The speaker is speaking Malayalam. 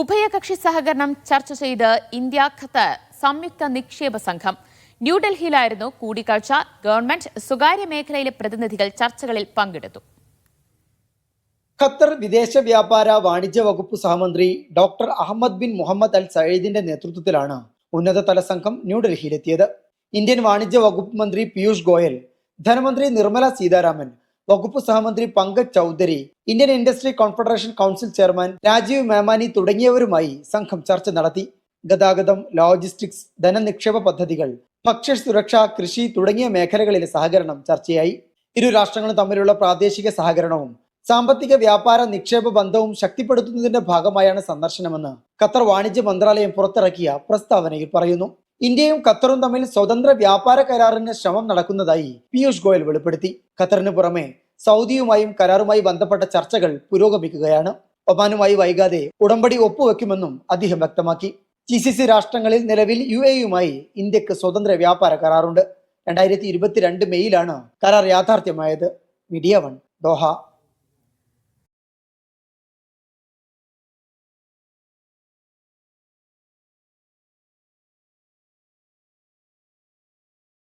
ഉഭയകക്ഷി സഹകരണം ചർച്ച ചെയ്ത് ഇന്ത്യ ഖത്തർ സംയുക്ത നിക്ഷേപ സംഘം. ന്യൂഡൽഹിയിലായിരുന്നു കൂടിക്കാഴ്ച. ഗവൺമെന്റ് സ്വകാര്യ മേഖലയിലെ പ്രതിനിധികൾ ചർച്ചകളിൽ പങ്കെടുത്തു. ഖത്തർ വിദേശ വ്യാപാര വാണിജ്യ വകുപ്പ് സഹമന്ത്രി doctor Ahmed bin Mohammed Al സയീദിന്റെ നേതൃത്വത്തിലാണ് ഉന്നതതല സംഘം ന്യൂഡൽഹിയിലെത്തിയത്. ഇന്ത്യൻ വാണിജ്യ വകുപ്പ് മന്ത്രി പീയൂഷ് ഗോയൽ ധനമന്ത്രി നിർമ്മല സീതാരാമൻ വകുപ്പ് സഹമന്ത്രി Pankaj Chaudhary Indian industry confederation council chairman Rajiv Memani തുടങ്ങിയവരുമായി സംഘം ചർച്ച നടത്തി. ഗതാഗതം ലോജിസ്റ്റിക്സ് ധനനിക്ഷേപ പദ്ധതികൾ ഭക്ഷ്യസുരക്ഷ കൃഷി തുടങ്ങിയ മേഖലകളിലെ സഹകരണം ചർച്ചയായി. ഇരു രാഷ്ട്രങ്ങളും തമ്മിലുള്ള പ്രാദേശിക സഹകരണവും സാമ്പത്തിക വ്യാപാര നിക്ഷേപ ബന്ധവും ശക്തിപ്പെടുത്തുന്നതിന്റെ ഭാഗമായാണ് സന്ദർശനമെന്ന് ഖത്തർ വാണിജ്യ മന്ത്രാലയം പുറത്തിറക്കിയ പ്രസ്താവനയിൽ പറയുന്നു. ഇന്ത്യയും ഖത്തറും തമ്മിൽ സ്വതന്ത്ര വ്യാപാര കരാറിന് ശ്രമം നടക്കുന്നതായി പീയൂഷ് ഗോയൽ വെളിപ്പെടുത്തി. ഖത്തറിന് പുറമെ സൗദിയുമായും കരാറുമായി ബന്ധപ്പെട്ട ചർച്ചകൾ പുരോഗമിക്കുകയാണ്. ഒമാനുമായി വൈകാതെ ഉടമ്പടി ഒപ്പുവെക്കുമെന്നും അദ്ദേഹം വ്യക്തമാക്കി. ജി സി സി രാഷ്ട്രങ്ങളിൽ നിലവിൽ യു എയുമായി ഇന്ത്യയ്ക്ക് സ്വതന്ത്ര വ്യാപാര കരാറുണ്ട്. രണ്ടായിരത്തി ഇരുപത്തിരണ്ട് മെയ്യിലാണ് കരാർ യാഥാർത്ഥ്യമായത്. Media One Doha.